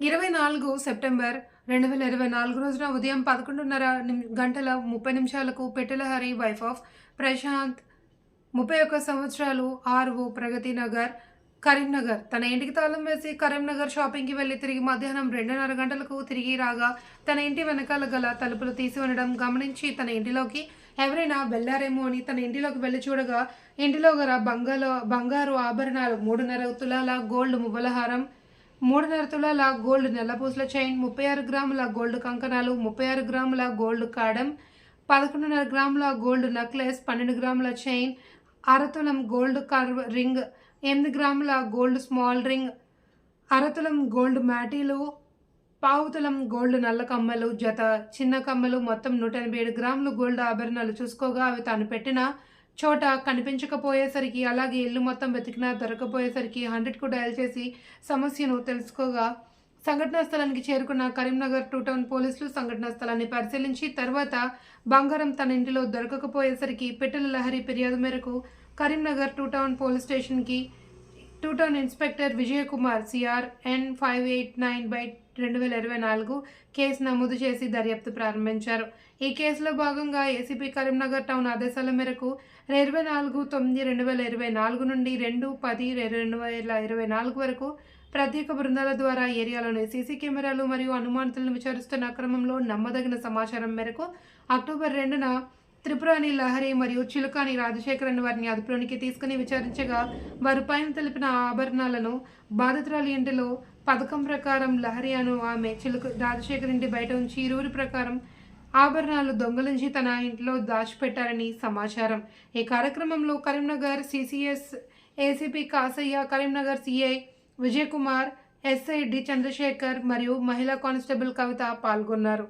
ఇరవై నాలుగు సెప్టెంబర్ రెండు వేల ఇరవై నాలుగు రోజున ఉదయం పదకొండున్నర గంటల ముప్పై నిమిషాలకు పెట్టెలహరి వైఫ్ ఆఫ్ ప్రశాంత్ ముప్పై ఒక్క సంవత్సరాలు ఆర్ఓ ప్రగతి నగర్ కరీంనగర్. తన ఇంటికి తాళం వేసి కరీంనగర్ షాపింగ్కి వెళ్ళి తిరిగి మధ్యాహ్నం రెండున్నర గంటలకు తిరిగి రాగా తన ఇంటి వెనకాల గల తలుపులు తీసి ఉండడం గమనించి తన ఇంటిలోకి ఎవరైనా వెళ్ళారేమో అని తన ఇంటిలోకి వెళ్ళి చూడగా ఇంటిలో గల బంగాలో బంగారు ఆభరణాలు మూడున్నర తులాల గోల్డ్ మువ్వలహారం మూడున్నర తులాల గోల్డ్ నెల్లపూసల చైన్ ముప్పై ఆరు గ్రాముల గోల్డ్ కంకణాలు ముప్పై ఆరు గ్రాముల గోల్డ్ కాడం పదకొండున్నర గ్రాముల గోల్డ్ నెక్లెస్ పన్నెండు గ్రాముల చైన్ అరతులం గోల్డ్ కర్వ్ రింగ్ ఎనిమిది గ్రాముల గోల్డ్ స్మాల్ రింగ్ అరతులం గోల్డ్ మ్యాటీలు పావుతులం గోల్డ్ నల్ల కమ్మలు జత చిన్న కమ్మలు మొత్తం నూట ఎనభై ఏడు గ్రాములు గోల్డ్ ఆభరణాలు చూసుకోగా అవి తాను పెట్టిన చోట కనిపించకపోయేసరికి అలాగే ఇల్లు మొత్తం వెతికినా దొరకపోయేసరికి హండ్రెడ్కు డయల్ చేసి సమస్యను తెలుసుకోగా సంఘటనా స్థలానికి చేరుకున్న కరీంనగర్ టూ టౌన్ పోలీసులు సంఘటనా స్థలాన్ని పరిశీలించి తర్వాత బంగారం తన ఇంటిలో దొరకకపోయేసరికి పెట్టెల లహరి ఫిర్యాదు మేరకు కరీంనగర్ టూ టౌన్ పోలీస్ స్టేషన్కి two town inspector Vijayakumar C R N five eight nine by రెండు వేల ఇరవై నాలుగు కేసు నమోదు చేసి దర్యాప్తు ప్రారంభించారు. ఈ కేసులో భాగంగా ఏసీపీ కరీంనగర్ టౌన్ ఆదేశాల మేరకు ఇరవై నాలుగు తొమ్మిది రెండు వేల ఇరవై నాలుగు నుండి రెండు పది రెండు వేల ఇరవై నాలుగు వరకు ప్రత్యేక బృందాల ద్వారా ఏరియాలోని సీసీ కెమెరాలు మరియు అనుమానితులను విచారిస్తున్న క్రమంలో నమ్మదగిన సమాచారం మేరకు అక్టోబర్ రెండున త్రిపురాని లహరి మరియు చిలుకాని రాజశేఖరన్ వారిని అదుపులోనికి తీసుకుని విచారించగా వారు పైన తెలిపిన ఆభరణాలను బాధితురాలి ఇంటిలో పథకం ప్రకారం లహరి అను ఆమె చిలుక రాజశేఖర్ ఇంటి బయట ఉంచి ఇరువురి ప్రకారం ఆభరణాలు దొంగలించి తన ఇంట్లో దాచిపెట్టారని సమాచారం. ఈ కార్యక్రమంలో Karimnagar CCS ACP Kasaiah Karimnagar CI Vijay Kumar SI D Chandrasekhar మరియు మహిళా కానిస్టేబుల్ కవిత పాల్గొన్నారు.